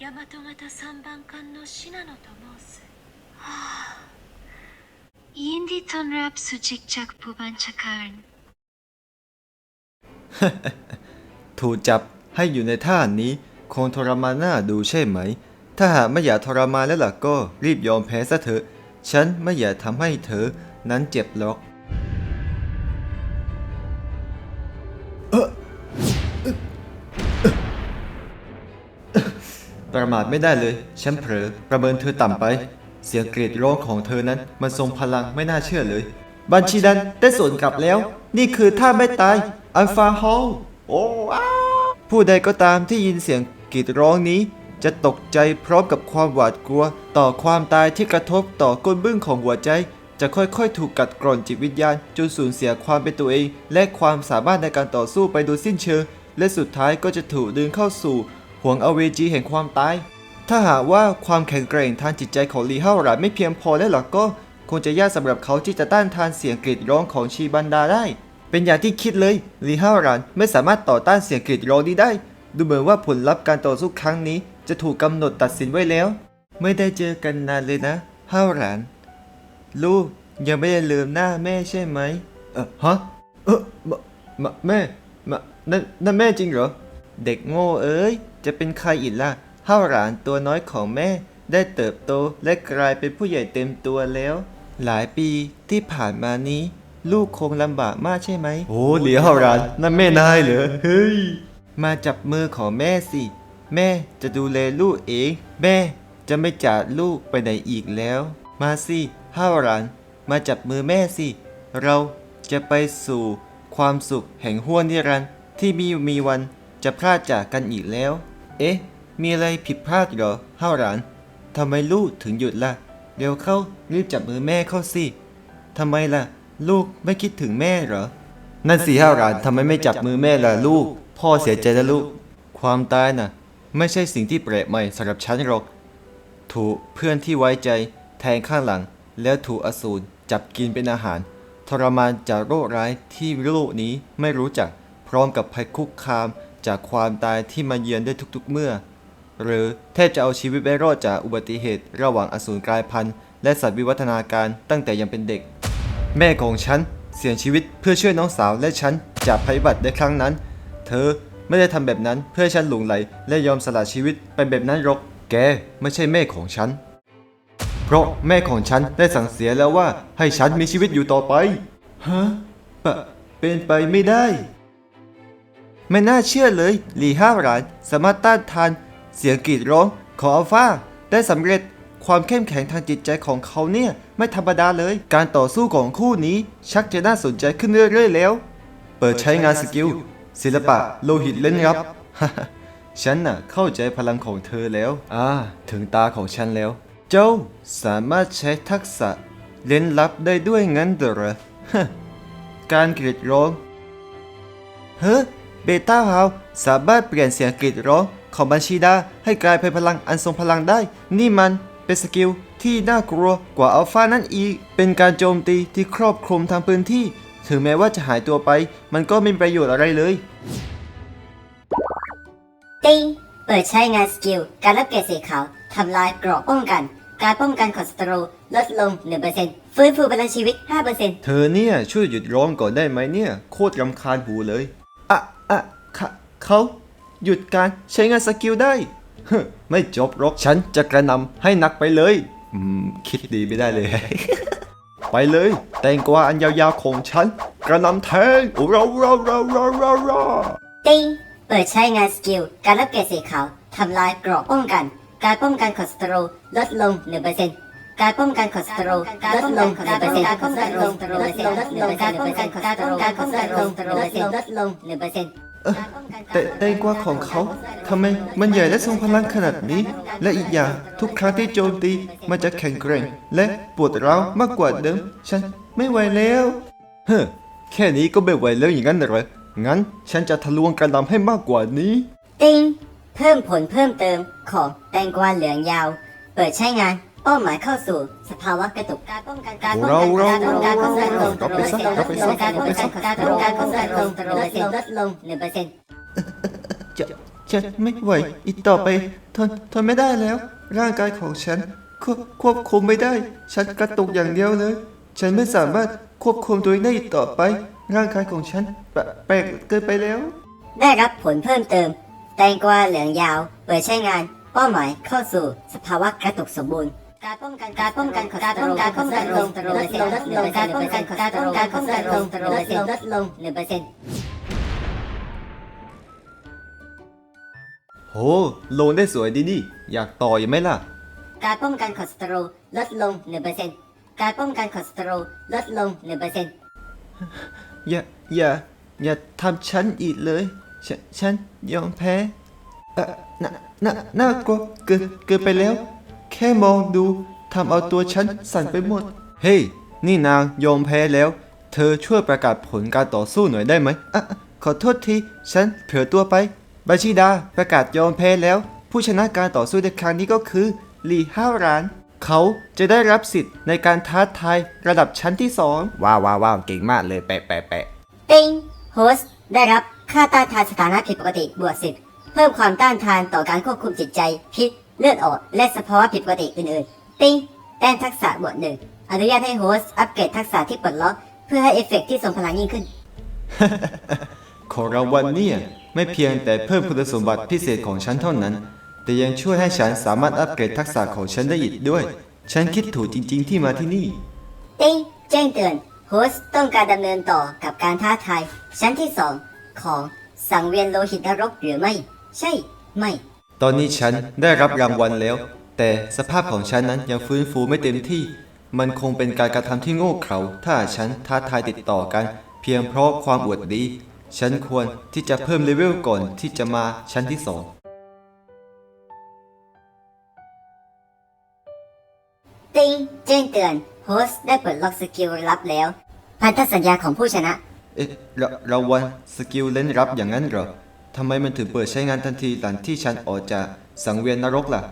大和型三番艦の信濃と申す。はあ、ยินดีต้อนรับสู่จิกจากผู้บัญชาการ ถูกจับให้อยู่ในท่านี้คงทรมานหน้าดูใช่ไหม ถ้าหากไม่อยากทรมานแล้วล่ะก็รีบยอมแพ้ซะเถอะ ฉันไม่อยากทำให้เธอนั้นเจ็บหรอก ประมาทไม่ได้เลย ฉันเผลอประเมินเธอต่ำไป เสียงกรีดร้องของเธอนั้น มันทรงพลังไม่น่าเชื่อเลย บัญชีดันได้สวนกลับแล้ว นี่คือท่าไม่ตาย อัลฟาฮอลโอ้ว้าผู้ใดก็ตามที่ยินเสียงกรีดร้องนี้ จะตกใจพร้อมกับความหวาดกลัว ต่อความตายที่กระทบต่อก้นบึ้งของหัวใจ จะค่อยๆ ถูกกัดกร่อนจิตวิญญาณจนสูญเสียความเป็นตัวเอง และความสามารถในการต่อสู้ไปโดยสิ้นเชิงและสุดท้ายก็จะถูกดึงเข้าสู่ วงอเวจีแห่งความตาย ถ้าหากว่าความแข็งแกร่งทางจิตใจของลีเฮาหลานไม่เพียงพอแล้วล่ะก็ คงจะยากสำหรับเขาที่จะต้านทานเสียงกรีดร้องของชีบันดาได้ เป็นอย่างที่คิดเลยลีเฮาหลานไม่สามารถต่อต้านเสียงกรีดร้องนี้ได้ ดูเหมือนว่าผลลัพธ์การต่อสู้ครั้งนี้ จะถูกกำหนดตัดสินไว้แล้ว ไม่ได้เจอกันนานเลยนะเฮาหลาน ลูกยังไม่ได้ลืมหน้าแม่ใช่ไหมเออฮะเออมมแม่มนั่นนั่นแม่จริงเหรอ เด็กโง่เอ้ย จะเป็นใครอีกล่ะเฮาหลานตัวน้อยของแม่ ได้เติบโตและกลายเป็นผู้ใหญ่เต็มตัวแล้ว หลายปีที่ผ่านมานี้ ลูกคงลำบากมากใช่ไหมโอ้เหลียวเฮาหลานนั่นแม่นายเหรอเฮ้ยมาจับมือของแม่สิ แม่จะดูแลลูกเอง แม่จะไม่จากลูกไปไหนอีกแล้ว มาสิห้าวหลานมาจับมือแม่สิ เราจะไปสู่ความสุขแห่งห้วนนิรันดร์ที่มีมีวัน จะพลาดจากกันอีกแล้ว เอ๊ะ มีอะไรผิดพลาดเหรอห้าวหลานทำไมลูกถึงหยุดล่ะ เดี๋ยวเข้ารีบจับมือแม่เข้าสิทำไมล่ะ ลูกไม่คิดถึงแม่เหรอ นั่นสิห้าวหลานทำไมไม่จับมือแม่ล่ะลูก พ่อเสียใจแล้วลูก ความตายน่ะ ไม่ใช่สิ่งที่แปลกใหม่สำหรับฉันหรอก ถูกเพื่อนที่ไว้ใจแทงข้างหลัง แล้วถูกอสูรจับกินเป็นอาหาร ทรมานจากโรคร้ายที่โลกนี้ไม่รู้จัก พร้อมกับภัยคุกคาม จากความตายที่มาเยือนได้ทุกๆเมื่อ หรือแทบจะเอาชีวิตไว้รอดจากอุบัติเหตุ ระหว่างอสูรกลายพันธุ์และสัตว์วิวัฒนาการตั้งแต่ยังเป็นเด็ก แม่ของฉันเสียชีวิตเพื่อช่วยน้องสาวและฉันจากภัยพิบัติในครั้งนั้น เธอไม่ได้ทำแบบนั้นเพื่อฉันหลงไหล และยอมสละชีวิตเป็นแบบนั้นหรอก แกไม่ใช่แม่ของฉัน เพราะแม่ของฉันได้สั่งเสียแล้วว่าให้ฉันมีชีวิตอยู่ต่อไป ฮะปะเป็นไปไม่ได้ ไม่น่าเชื่อเลยหลีห้าหลานสามารถต้านทาน เสียงกรีดร้องของอัลฟาได้สำเร็จความเข้มแข็งทางจิตใจของเขาเนี่ยไม่ธรรมดาเลย การต่อสู้ของคู่นี้ชักจะน่าสนใจขึ้นเรื่อยๆแล้ว เปิดใช้งานสกิลศิลปะโลหิตเล่นรับ ฉันน่ะเข้าใจพลังของเธอแล้ว อ่า ถึงตาของฉันแล้ว เจ้าสามารถใช้ทักษะเล่นลับได้ด้วยงั้นเหรอการกรีดร้อง เฮ้ เบต้าฮาวสามารถเปลี่ยนเสียงกรีดร้องของบัญชีดาให้กลายเป็นพลังอันทรงพลังได้ นี่มันเป็นสกิลที่น่ากลัวกว่าอัลฟานั่นอีก เป็นการโจมตีที่ครอบคลุมทั้งพื้นที่ ถึงแม้ว่าจะหายตัวไป มันก็ไม่มีประโยชน์อะไรเลย ติงเปิดใช้งานสกิล การรับเกรดสีขาวทำลายเกราะป้องกัน การป้องกันของศัตรูลดลง 1%ฟื้นฟูพลังชีวิต 5%เธอเนี่ยช่วยหยุดร้องก่อนได้ไหมเนี่ย โคตรรำคาญหูเลยอะอะ เขาเขาหยุดการใช้งานสกิลได้เฮ้อไม่จบหรอกฉันจะกระหนำให้หนักไปเลยอืมคิดดีไม่ได้เลย ไปเลย แตงกวาอันยาวๆของฉัน กระหนำแทงเราเราเราเราเราเราติงเปิดใช้งานสกิล การรับเกรดสีขาวทำลายเกราะป้องกัน การป้องกันของศัตรูลดลง1%การป้องกันของศัตรูลดลง1%การป้องกันของศัตรูลดลงลดลงการป้องกันของศัตรูการป้องกันของศัตรูลดลงลดลง1%เออแต่แตงกวาของเขาทำไมมันใหญ่และทรงพลังขนาดนี้ และอีกอย่างทุกครั้งที่โจมตีมันจะแข็งแกร่ง และปวดร้าวมากกว่าเดิม ฉันไม่ไหวแล้ว เฮ้อแค่นี้ก็ไม่ไหวแล้วอย่างนั้นเหรองั้นฉันจะทะลวงกระหนำให้มากกว่านี้ ติงเพิ่มผลเพิ่มเติมของแตงกวาเหลืองยาว เปิดใช้งาน เป้าหมายเข้าสู่สภาวะกระตุกการป้องกันการป้องเรากันเราการป้องกันเราของศัตรูเราลดไปลซะงการป้องกันของศัตรูการป้องกันของศัตรูลดลงลดลง1%จะฉันไม่ไหวอีกต่อไปทนทนไม่ได้แล้ว ร่างกายของฉันควบควบคุมไม่ได้ ฉันกระตุกอย่างเดียวเลย ฉันไม่สามารถควบคุมตัวเองได้อีกต่อไป ร่างกายของฉันแปลแปลกเกินไปแล้ว ได้รับผลเพิ่มเติม แตงกวาเหลืองยาว เปิดใช้งาน เป้าหมายเข้าสู่สภาวะกระตุกสมบูรณ์ การป้องกันการป้องกันการป้องกันป้องกันลงลดลงลดลงการป้องกันการป้องกันป้องกันลงลดลงลดลงหนึ่งเปอร์เซ็นต์โหลงได้สวยดีนี่ อยากต่อยังไหมล่ะ การป้องกันคอเลสเตอรอลลดลงหนึ่งเปอร์เซ็นต์การป้องกันคอเลสเตอรอลลดลงหนึ่งเปอร์เซ็นต์อย่าอย่าอย่าทำฉันอีกเลยฉนฉันยอมแพ้เอ่อน่าน่าน่ากลัวเกินเกินไปแล้ว แค่มองดูทำเอาตัวฉันสั่นไปหมด เฮ้ย นี่นางยอมแพ้แล้ว เธอช่วยประกาศผลการต่อสู้หน่อยได้ไหมอะอะขอโทษที ฉันเผลอตัวไป บาชิดาประกาศยอมแพ้แล้ว ผู้ชนะการต่อสู้ในครั้งนี้ก็คือหลี่ห้าวราน เขาจะได้รับสิทธิ์ในการท้าทายระดับชั้นที่สองว้าวว้าวว้าวเก่งมากเลยแปะแปะแปะติงโฮสต์ได้รับค่าต้านทานสถานะผิดปกติบวกสิบเพิ่มความต้านทานต่อการควบคุมจิตใจพิษ เลือดออกและสภาวะผิดปกติอื่นๆ ติงแต้มทักษะบวกหนึ่งอนุญาตให้โฮสต์อัปเกรดทักษะที่ปลดล็อก เพื่อให้เอฟเฟกต์ที่ทรงพลังยิ่งขึ้น ของรางวัลเนี่ยไม่เพียงแต่เพิ่มคุณสมบัติพิเศษของฉันเท่านั้น แต่ยังช่วยให้ฉันสามารถอัปเกรดทักษะของฉันได้อีกด้วย ฉันคิดถูกจริง ๆ ที่มาที่นี่ ติงแจ้งเตือนโฮสต์ต้องการดำเนินต่อกับการท้าทายชั้นที่สองของสังเวียนโลหิตนรกหรือไม่ ใช่ ไม่ ตอนนี้ฉันได้รับรางวัลแล้ว แต่สภาพของฉันนั้นยังฟื้นฟูไม่เต็มที่ มันคงเป็นการกระทำที่โง่เขลาถ้าฉันท้าทายติดต่อกัน เพียงเพราะความอวดดี ฉันควรที่จะเพิ่มเลเวลก่อนที่จะมาชั้นที่สองติงแจ้งเตือนโฮสต์ได้ปลดล็อกสกิลลับแล้ว พันธสัญญาของผู้ชนะ เอ๊ะรรางวัลสกิลเล่นรับอย่างนั้นเหรอ ทำไมมันถึงเปิดใช้งานทันทีหลังที่ฉันออกจากสังเวียนนรกล่ะ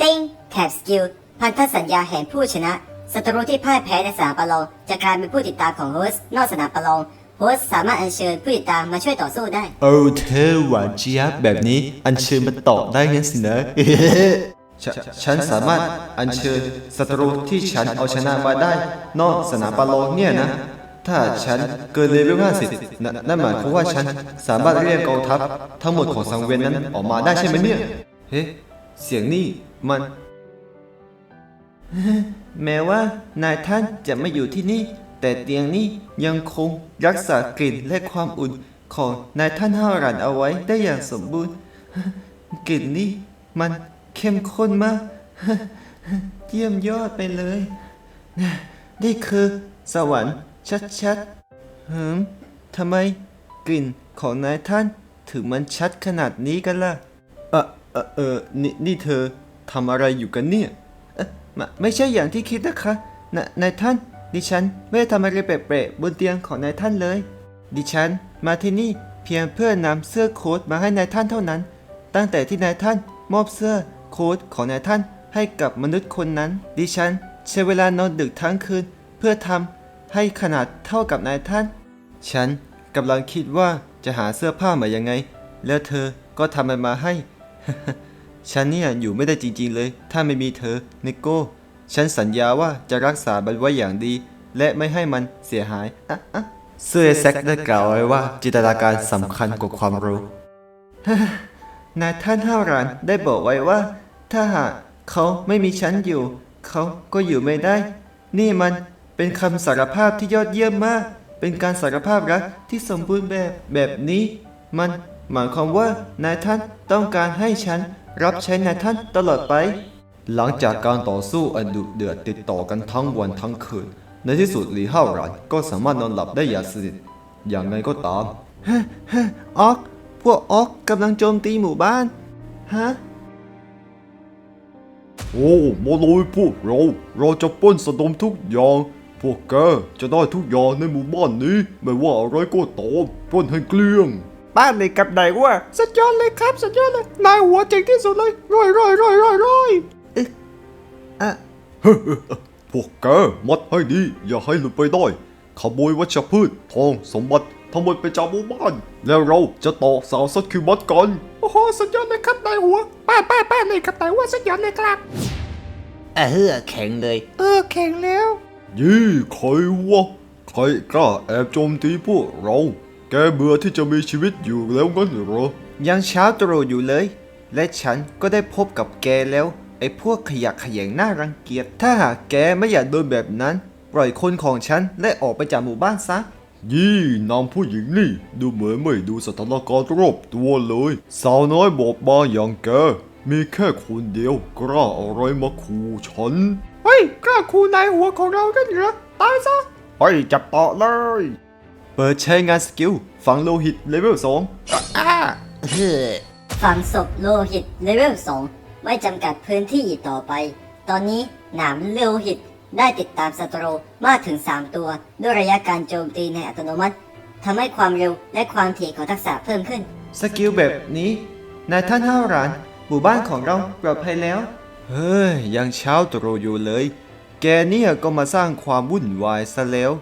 ติงแถบสกิล พันธสัญญาแห่งผู้ชนะศัตรูที่พ่ายแพ้ในสนามประลองจะกลายเป็นผู้ติดตามของโฮสต์นอกสนามประลองโฮสต์สามารถอัญเชิญผู้ติดตามมาช่วยต่อสู้ได้ โอ้เธอหวานเจี๊ยบแบบนี้อัญเชิญมาต่อได้งั้นสินะฉนฉันสามารถอัญเชิญศัตรูที่ฉันเอาชนะมาได้ นอกสนามประลองเนี่ยนะ ถ้าฉันเกินเลเวล50นั่นนั่นหมายความว่าฉันสามารถเรียกกองทัพทั้งหมดของสังเวียนนั้นออกมาได้ใช่ไหมเนี่ย เฮ้เสียงนี่มัน แม้ว่านายท่านจะไม่อยู่ที่นี่ แต่เตียงนี้ยังคงรักษากลิ่นและความอุ่นของนายท่านห้ารันเอาไว้ได้อย่างสมบูรณ์ กลิ่นนี้มันเข้มข้นมาก เยี่ยมยอดไปเลย นี่คือสวรรค์ ชัดๆหืมทำไมกลิ่นของนายท่านถึงมันชัดขนาดนี้กันล่ะเออเออเออนี่นี่เธอทำอะไรอยู่กันเนี่ยเอ๊ะไม่ไม่ใช่อย่างที่คิดนะคะนนายท่าน ดิฉันไม่ได้ทำอะไรแปลกๆบนเตียงของนายท่านเลย ดิฉันมาที่นี่เพียงเพื่อนำเสื้อโค้ทมาให้นายท่านเท่านั้น ตั้งแต่ที่นายท่านมอบเสื้อโค้ทของนายท่านให้กับมนุษย์คนนั้น ดิฉันใช้เวลานอนดึกทั้งคืน เพื่อทำ ให้ขนาดเท่ากับนายท่าน ฉันกำลังคิดว่าจะหาเสื้อผ้ามายังไง แล้วเธอก็ทำมันมาให้ ฉันเนี่ยอยู่ไม่ได้จริงๆเลย ถ้าไม่มีเธอนิโก้ ฉันสัญญาว่าจะรักษามันไว้อย่างดี และไม่ให้มันเสียหายอะอะเสื้อแซกได้กล่าวไว้ว่าจินตนาการสำคัญกว่าความรู้ นายท่านห้าวรานได้บอกไว้ว่า ถ้าหากเขาไม่มีฉันอยู่ เขาก็อยู่ไม่ได้ นี่มัน เป็นคำสารภาพที่ยอดเยี่ยมมาก เป็นการสารภาพรักที่สมบูรณ์แบบแบบนี้ มันหมายความว่านายท่านต้องการให้ฉันรับใช้นายท่านตลอดไป หลังจากการต่อสู้อันดุเดือดติดต่อกันทั้งวันทั้งคืน ในที่สุดหลีเฮาหรานก็สามารถนอนหลับได้อย่างสนิทอย่างไงก็ตามฮะฮะออก พวกออกกำลังโจมตีหมู่บ้าน ฮะ โอ้มาเลยพวกเรา เราจะปล้นสะดมทุกอย่าง พวกแกจะได้ทุกอย่างในหมู่บ้านนี้ ไม่ว่าอะไรก็ตามปล้นให้เกลี้ยงบ้านเลยกับไหนวะสุดยอดเลยครับสุดยอดเลยนายหัวเจ๋งที่สุดเลยร้อยร้อยร้อยร้อยร้อยเอ๊ะอะพวกแกมัดให้ดี อย่าให้หลุดไปได้ขโมยวัชพืช ทองสมบัติทั้งหมดไปจากหมู่บ้าน แล้วเราจะต่อสาวสัตว์คิวมัดกันโอ้โหสุดยอดเลยครับนายหัวป้าป้าป้าเลยครับนายหัวสุดยอดเลยครับเออแข็งเลย เออแข็งแล้ว ยี่ใครวะใครกล้าแอบโจมตีพวกเรา แกเบื่อที่จะมีชีวิตอยู่แล้วงั้นเหรอ ยังเช้าตรู่อยู่เลย และฉันก็ได้พบกับแกแล้ว ไอ้พวกขยะแขยงน่ารังเกียจ ถ้าหากแกไม่อยากโดนแบบนั้น ปล่อยคนของฉันและออกไปจากหมู่บ้านซะ ยี่นางผู้หญิงนี่ ดูเหมือนไม่ดูสถานการณ์รอบตัวเลย สาวน้อยบอบบางอย่างแก มีแค่คนเดียวกล้าอะไรมาขู่ฉันเฮ้ยกล้าคูนายหัวของเรากันเหรอ ตายซะไปจับต่อเลย เปิดใช้งานสกิลฝังโลหิตเลเวล2เฮ้อฝังศพโลหิตเลเวล2ไม่จำกัดพื้นที่อีกต่อไป ตอนนี้หนามโลหิตได้ติดตามศัตรูมากถึง 3 ตัว ด้วยระยะการโจมตีในอัตโนมัติทำให้ความเร็วและความถี่ของทักษะเพิ่มขึ้น สกิลแบบนี้นายท่านห้าวหรานหมู่บ้านของเราปลอดภัยแล้ว เฮ้ย ยังเช้าตรู่อยู่เลย แกเนี่ยก็มาสร้างความวุ่นวายซะแล้ว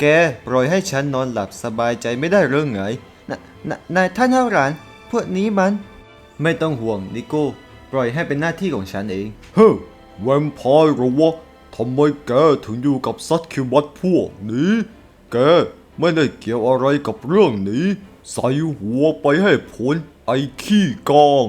แกปล่อยให้ฉันนอนหลับสบายใจไม่ได้เรื่องไงนนนายท่านห้าหรานพวกนี้มัน ไม่ต้องห่วงนิโก้ ปล่อยให้เป็นหน้าที่ของฉันเอง เฮ้ยแวมไพร์หรอวะทำไมแกถึงอยู่กับซัตคิวบัตพวกนี้ แกไม่ได้เกี่ยวอะไรกับเรื่องนี้ ใส่หัวไปให้พ้นไอ้ขี้กอง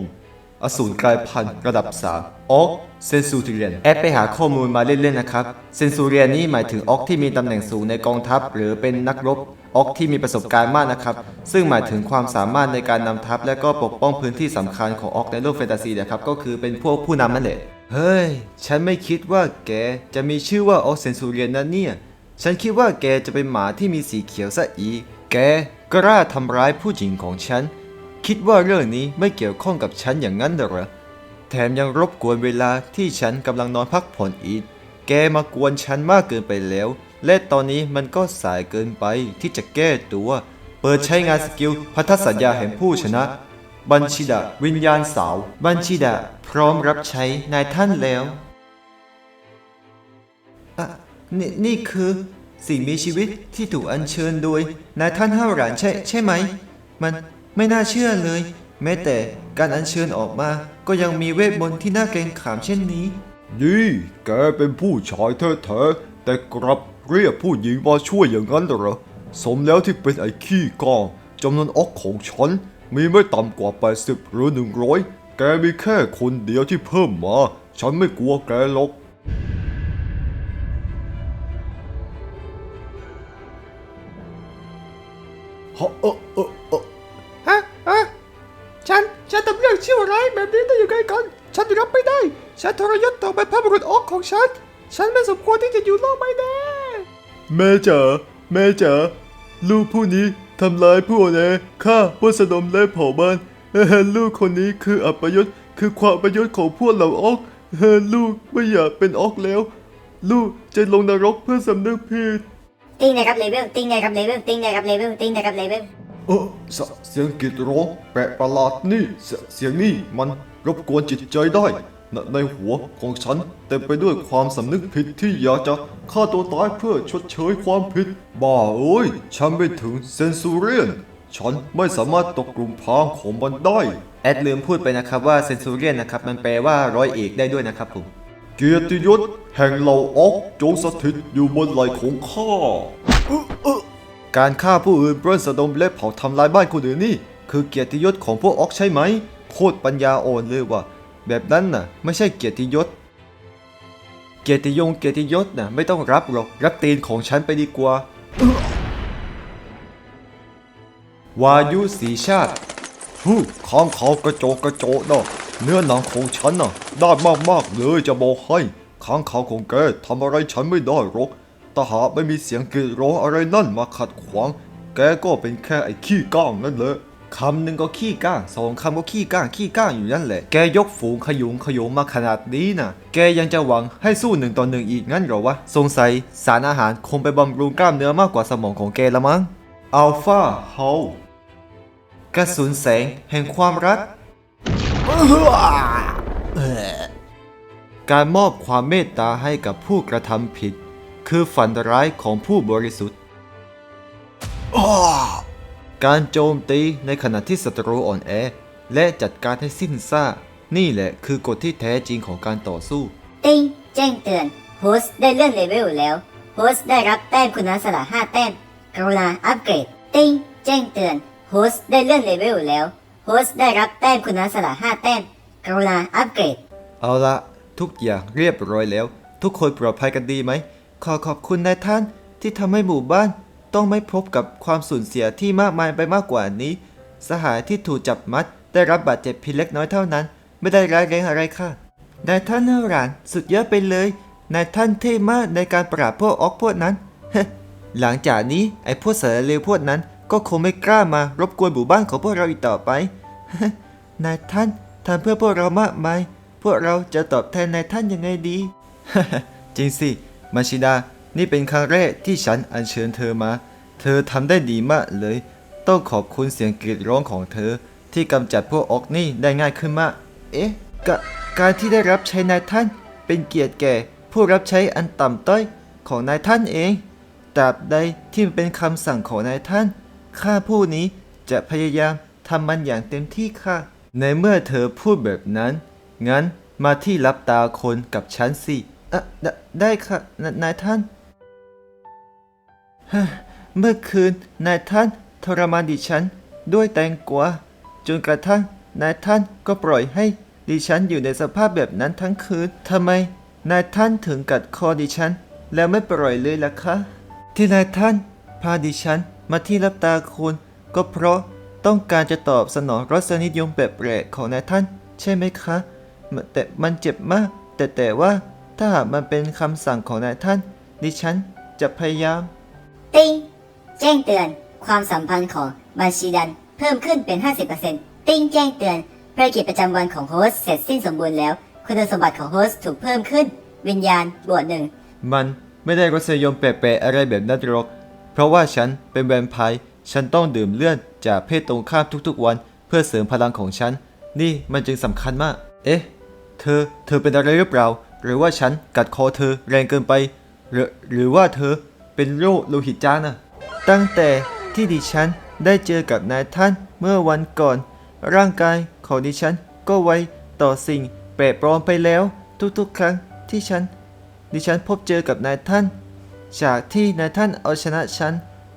อสูรกลายพันธุ์ระดับ3 ออกเซนซูเรียนแอดไปหาข้อมูลมาเล่นๆนะครับเซนซูเรียนนี่หมายถึงออกที่มีตำแหน่งสูงในกองทัพ หรือเป็นนักรบออกที่มีประสบการณ์มากนะครับ ซึ่งหมายถึงความสามารถในการนำทัพ และก็ปกป้องพื้นที่สำคัญของออกในโลกแฟนตาซีนะครับก็คือเป็นพวกผู้นำนั่นแหละเฮ้ย ฉันไม่คิดว่าแกจะมีชื่อว่าออกเซนซูเรียนนะเนี่ย ฉันคิดว่าแกจะเป็นหมาที่มีสีเขียวซะอีก แกกล้าทำร้ายผู้หญิงของฉัน คิดว่าเรื่องนี้ไม่เกี่ยวข้องกับฉันอย่างนั้นเหรอ แถมยังรบกวนเวลาที่ฉันกำลังนอนพักผ่อนอีก แกมากวนฉันมากเกินไปแล้ว และตอนนี้มันก็สายเกินไปที่จะแก้ตัว เปิดใช้งานสกิลพันธสัญญาแห่งผู้ชนะ บัญชิดะ วิญญาณสาว บัญชิดะ พร้อมรับใช้นายท่านแล้วอะนี่นี่คือสิ่งมีชีวิตที่ถูกอัญเชิญโดยนายท่านห้าวหลานใช่ใช่ไหม มันไม่น่าเชื่อเลย แม้แต่การอัญเชิญออกมา ก็ยังมีเวทมนต์ที่น่าเกรงขามเช่นนี้ นี่แกเป็นผู้ชายแท้ๆแต่กลับเรียกผู้หญิงมาช่วยอย่างนั้นเหรอ สมแล้วที่เป็นไอ้ขี้กองจำนวนออกของฉันมีไม่ต่ำกว่า 80 หรือ 100 แกมีแค่คนเดียวที่เพิ่มมา ฉันไม่กลัวแกหรอกฮะเออเออเออ นี้ได้ยังไงกัน ฉันรับไม่ได้ ฉันทรยศต่อบรรพบุรุษออกของฉัน ฉันไม่สมควรที่จะอยู่โลกใบนี้แม่จ๋าแม่จ๋าลูกผู้นี้ทำร้ายผู้นะฆ่าผู้สนมและเผ่าบ้านเออลูกคนนี้คืออัปยศคือความประยศของพวกเราออกเออลูกไม่อยากเป็นออกแล้ว ลูกจะลงนรกเพื่อสำนึกผิดติ้งนะครับเลเวลติ้งนะครับเลเวลติ้งนะครับเลเวลติ้งนะครับเลเวล เออเสเสียงกรีดร้องแปลกประหลาดนี่เสเสียงนี่มันรบกวนจิตใจได้ณในหัวของฉันเต็มไปด้วยความสำนึกผิดที่อยากจะฆ่าตัวตายเพื่อชดเชยความผิด บ้าเอ้ย ฉันไม่ถึงเซนซูเรียน ฉันไม่สามารถตกกลุ่มพรางของมันได้ แอดลืมพูดไปนะครับว่าเซนซูเรียนนะครับ มันแปลว่าร้อยเอกได้ด้วยนะครับผม เกียรติยศแห่งเหล่าออกจงสถิตอยู่บนไหล่ของข้า การฆ่าผู้อื่นปล้นสะดมและเผาทำลายบ้านคนอื่นนี่คือเกียรติยศของพวกออกใช่ไหม โคตรปัญญาอ่อนเลยว่ะแบบนั้นน่ะ ไม่ใช่เกียรติยศ เกียรติยงเกียรติยศน่ะไม่ต้องรับหรอกรับตีนของฉันไปดีกว่า วายุสีชาติฮึข้างเขากระโจกกระโจกนะเนื้อหนังของฉันน่ะได้มากๆเลยจะบอกให้ข้างเขาของแกทำอะไรฉันไม่ได้หรอก ต่หากไม่มีเสียงกรีดร้องอะไรนั่นมาขัดขวาง แกก็เป็นแค่ไอ้ขี้ก้างนั่นแหละคำหนึ่งก็ขี้ก้างสองคำก็ขี้ก้างขี้ก้างอยู่นั่นแหละ แกยกฝูงขยุงขยงมาขนาดนี้นะแกยังจะหวังให้สู้หนึ่งต่อหนึ่งอีกงั้นเหรอวะ สงสัยสารอาหารคงไปบำรุงกล้ามเนื้อมากกว่าสมองของแกละมั้ง อัลฟาเฮากระสุนแสงแห่งความรัก การมอบความเมตตาให้กับผู้กระทำผิด คือฝันร้ายของผู้บริสุทธิ์ การโจมตีในขณะที่ศัตรูอ่อนแอ และจัดการให้สิ้นซากนี่แหละคือกฎที่แท้จริงของการต่อสู้ ติ้งแจ้งเตือนโฮสต์ได้เลื่อนเลเวลแล้วโฮสต์ได้รับแต้มคุณสละ5แต้มกรุณาอัปเกรด ติ้งแจ้งเตือนโฮสต์ได้เลื่อนเลเวลแล้วโฮสต์ได้รับแต้มคุณสละ5แต้มกรุณาอัปเกรด เอาละทุกอย่างเรียบร้อยแล้ว ทุกคนปลอดภัยกันดีไหม ขอขอบคุณนายท่านที่ทำให้หมู่บ้านต้องไม่พบกับความสูญเสียที่มากมายไปมากกว่านี้ สหายที่ถูกจับมัด ได้รับบาดเจ็บเพียงเล็กน้อยเท่านั้น ไม่ได้ร้ายแรงอะไรค่ะนายท่านเฮาหลานสุดยอดไปเลยนายท่านเท่มากในการปราบพวกออกพวกนั้นหลังจากนี้ไอ้พวกสารเลวพวกนั้น ก็คงไม่กล้ามารบกวนหมู่บ้านของพวกเราอีกต่อไปนายท่านทำเพื่อพวกเรามากมาย พวกเราจะตอบแทนนายท่านยังไงดีจริงสิ มาชิดา นี่เป็นครั้งแรกที่ฉันอัญเชิญเธอมา เธอทำได้ดีมากเลย ต้องขอบคุณเสียงกรีดร้องของเธอ ที่กำจัดพวกออกนี่ได้ง่ายขึ้นมาก เอ๊ะกการที่ได้รับใช้นายท่าน เป็นเกียรติแก่ ผู้รับใช้อันต่ำต้อยของนายท่านเอง ตราบใดที่มันเป็นคำสั่งของนายท่าน ข้าผู้นี้จะพยายามทำมันอย่างเต็มที่ค่ะ ในเมื่อเธอพูดแบบนั้น งั้นมาที่รับตาคนกับฉันสิ อะไดได้ค่ะนนายท่านฮะเมื่อคืนนายท่านทรมานดิฉันด้วยแตงกวาจนกระทั่งนายท่านก็ปล่อยให้ดิฉันอยู่ในสภาพแบบนั้นทั้งคืนทำไมนายท่านถึงกัดคอดิฉัน แล้วไม่ปล่อยเลยล่ะคะ ที่นายท่านพาดิฉันมาที่รับตาคุณก็เพราะต้องการจะตอบสนองรสนิยมแบบแปลกของนายท่าน ใช่ไหมคะ แต่มันเจ็บมาก แต่แต่ว่า ถ้าหากมันเป็นคำสั่งของนายท่าน ดิฉันจะพยายาม ติ้ง แจ้งเตือน ความสัมพันธ์ของบัญชีดันเพิ่มขึ้นเป็น 50%ติ้งแจ้งเตือนภารกิจประจำวันของโฮสต์เสร็จสิ้นสมบูรณ์แล้ว คุณสมบัติของโฮสต์ถูกเพิ่มขึ้น วิญญาณบวกหนึ่ง มันไม่ได้รสนิยมแปลกๆอะไรแบบนั้นหรอก เพราะว่าฉันเป็นแวมไพร์ฉันต้องดื่มเลือดจากเพศตรงข้ามทุกๆวัน เพื่อเสริมพลังของฉัน นี่มันจึงสำคัญมาก เอ๊ะ เธอ เธอเป็นอะไรหรือเปล่า หรือว่าฉันกัดคอเธอแรงเกินไป หรือหรือว่าเธอเป็นโรคโลหิตจางนะตั้งแต่ที่ดิฉันได้เจอกับนายท่านเมื่อวันก่อน ร่างกายของดิฉันก็ไวต่อสิ่งแปลกปลอมไปแล้ว ทุกๆ ครั้งที่ฉัน ดิฉันพบเจอกับนายท่าน จากที่นายท่านเอาชนะฉัน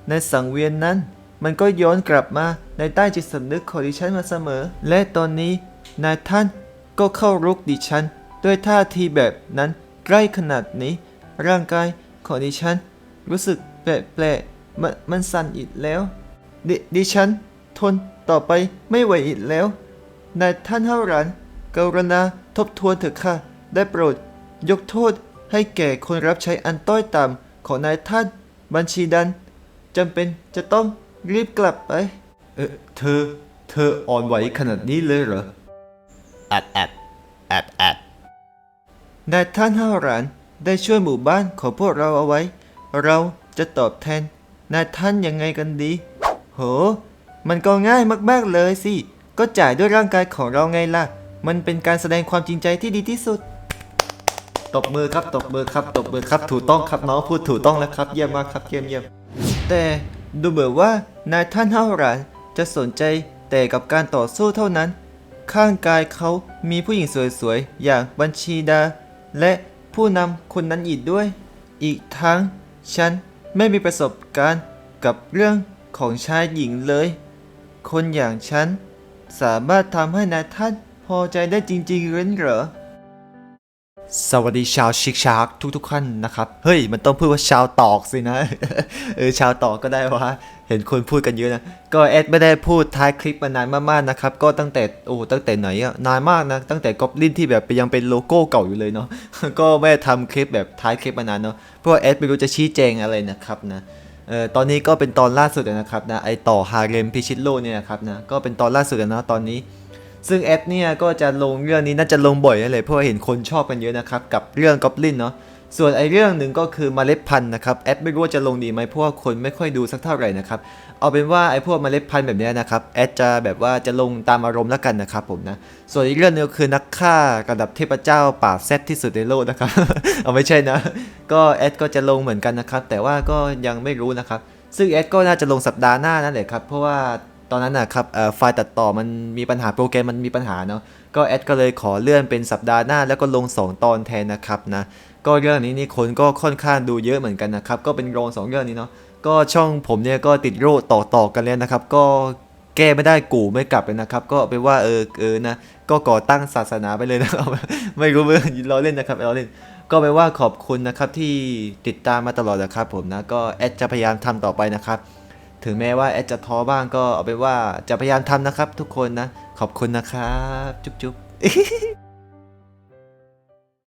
ในสังเวียนนั้น มันก็ย้อนกลับมาในใต้จิตสำนึกของดิฉันมาเสมอ และตอนนี้นายท่านก็เข้ารุกดิฉัน ด้วยท่าทีแบบนั้นใกล้ขนาดนี้ ร่างกายของดิฉัน รู้สึกแปลกๆมันมันสั่นอีกแล้วดดิฉัน ทนต่อไปไม่ไหวอีกแล้วนายท่านเฮาหรันกรุณาทบทวนเถอะค่ะ ได้โปรด ยกโทษให้แก่คนรับใช้อันต้อยต่ำของนายท่าน บัญชีดันจำเป็นจะต้องรีบกลับไป เออเธอ เธออ่อนไหวขนาดนี้เลยเหรออัดอัดอัดอัด นายท่านห้าหรานได้ช่วยหมู่บ้านของพวกเราเอาไว้ เราจะตอบแทนนายท่านยังไงกันดี โห มันก็ง่ายมากๆเลยสิ ก็จ่ายด้วยร่างกายของเราไงล่ะ มันเป็นการแสดงความจริงใจที่ดีที่สุด ตบมือครับ ตบมือครับ ตบมือครับ ถูกต้องครับน้องพูดถูกต้องแล้วครับ เยี่ยมมากครับ เยี่ยมเยี่ยมแต่ดูเหมือนว่านายท่านห้าหรานจะสนใจแต่กับการต่อสู้เท่านั้น ข้างกายเขามีผู้หญิงสวยๆ อย่างบัญชีดา และผู้นำคนนั้นอีกด้วย อีกทั้งฉันไม่มีประสบการณ์กับเรื่องของชายหญิงเลย คนอย่างฉันสามารถทำให้นายท่านพอใจได้จริงๆหรือเหรอ สวัสดีชาวชิกชาร์กทุกๆท่านนะครับ เฮ้ย มันต้องพูดว่าชาวตอกสินะ เออชาวตอกก็ได้วะ เห็นคนพูดกันเยอะนะ ก็แอดไม่ได้พูดท้ายคลิปมานานมากๆนะครับ ก็ตั้งแต่โอ้ตั้งแต่ไหนอะนานมากนะ ตั้งแต่ก๊อบลินที่แบบยังเป็นโลโก้เก่าอยู่เลยเนาะ ก็ไม่ได้ทำคลิปแบบท้ายคลิปมานานเนาะ เพราะว่าแอดไม่รู้จะชี้แจงอะไรนะครับนะเอ่อตอนนี้ก็เป็นตอนล่าสุดนะครับนะไอต่อฮาเร็มพิชิตโลเนี่ยนะครับนะ ก็เป็นตอนล่าสุดนะตอนนี้ ซึ่งแอดเนี่ยก็จะลงเรื่องนี้น่าจะลงบ่อยนั่นเลยเพราะว่าเห็นคนชอบกันเยอะนะครับ กับเรื่องก็อบลินเนาะส่วนไอเรื่องหนึ่งก็คือเมล็ดพันธุ์นะครับแอดไม่รู้ว่าจะลงดีไหมเพราะว่าคนไม่ค่อยดูสักเท่าไหร่นะครับเอาเป็นว่าไอพวกเมล็ดพันธุ์แบบนี้นะครับแอดจะแบบว่าจะลงตามอารมณ์แล้วกันนะครับผมนะส่วนอีกเรื่องนึงก็คือนักฆ่าระดับเทพเจ้าป่าแซดที่สุดในโลกนะครับ เอาไม่ใช่นะ ก็แอดก็จะลงเหมือนกันนะครับแต่ว่าก็ยังไม่รู้นะครับซึ่งแอดก็น่าจะลงสัปดาห์หน้านั่นแหละครับเพราะว่า ตอนนั้นนะครับไฟล์ตัดต่อมันมีปัญหาโปรแกรมมันมีปัญหาเนาะก็แอดก็เลยขอเลื่อนเป็นสัปดาห์หน้าแล้วก็ลง 2 ตอนแทนนะครับนะก็เรื่องนี้นี่คนก็ค่อนข้างดูเยอะเหมือนกันนะครับก็เป็นโรงสองเรื่องนี้เนาะก็ช่องผมเนี่ยก็ติดโรคต่อต่อๆกันแล้วนะครับ ก็แก้ไม่ได้กูไม่กลับเลยนะครับ ก็เป็นว่าเออเออนะก็ก่อตั้งศาสนาไปเลยนะครับไม่รู้เมื่อเราเล่นนะครับเราเล่น ก็แปว่าขอบคุณนะครับที่ติดตามมาตลอดนะครับผมนะก็แอดจะพยายามทำต่อไปนะครับ ถึงแม้ว่าแอดจะท้อบ้างก็เอาเป็นว่าจะพยายามทำนะครับ ทุกคนนะ ขอบคุณนะครับ จุ๊บ